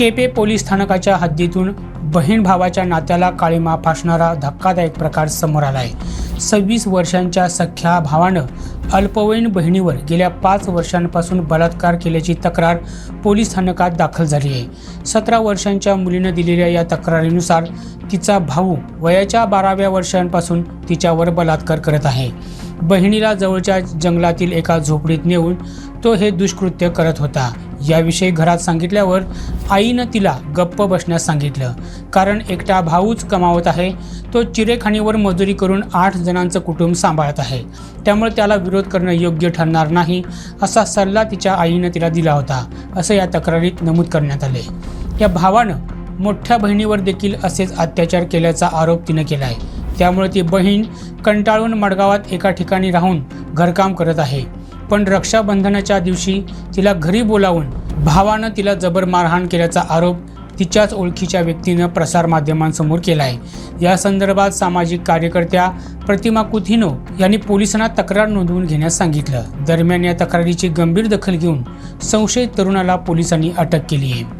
केपे पोलीस स्थानकाच्या हद्दीतून बहीण भावाच्या नात्याला काळीमा फासणारा धक्कादायक प्रकार समोर आला आहे सव्वीस वर्षांच्या सख्या भावानं अल्पवयीन बहिणीवर गेल्या पाच वर्षांपासून बलात्कार केल्याची तक्रार पोलीस स्थानकात दाखल झाली आहे. सतरा वर्षांच्या मुलीनं दिलेल्या या तक्रारीनुसार तिचा भाऊ वयाच्या बाराव्या वर्षांपासून तिच्यावर बलात्कार करत आहे. बहिणीला जवळच्या जंगलातील एका झोपडीत नेऊन तो हे दुष्कृत्य करत होता. याविषयी घरात सांगितल्यावर आईनं तिला गप्प बसण्यास सांगितलं. कारण एकटा भाऊच कमावत आहे तो चिरेखाणीवर मजुरी करून आठ जणांचं कुटुंब सांभाळत आहे. त्यामुळे त्याला विरोध करणं योग्य ठरणार नाही असा सल्ला तिच्या आईनं तिला दिला होता असं या तक्रारीत नमूद करण्यात आले. या भावानं मोठ्या बहिणीवर देखील असेच अत्याचार केल्याचा आरोप तिनं केला आहे त्यामुळे ती बहीण कंटाळून मडगावात एका ठिकाणी राहून घरकाम करत आहे. पण रक्षाबंधनाच्या दिवशी तिला घरी बोलावून भावानं तिला जबर मारहाण केल्याचा आरोप तिच्याच ओळखीच्या व्यक्तीनं प्रसारमाध्यमांसमोर केला आहे या संदर्भात सामाजिक कार्यकर्त्या प्रतिमा कुथिनो यांनी पोलिसांना तक्रार नोंदवून घेण्यास सांगितलं. दरम्यान या तक्रारीची गंभीर दखल घेऊन संशयित तरुणाला पोलिसांनी अटक केली आहे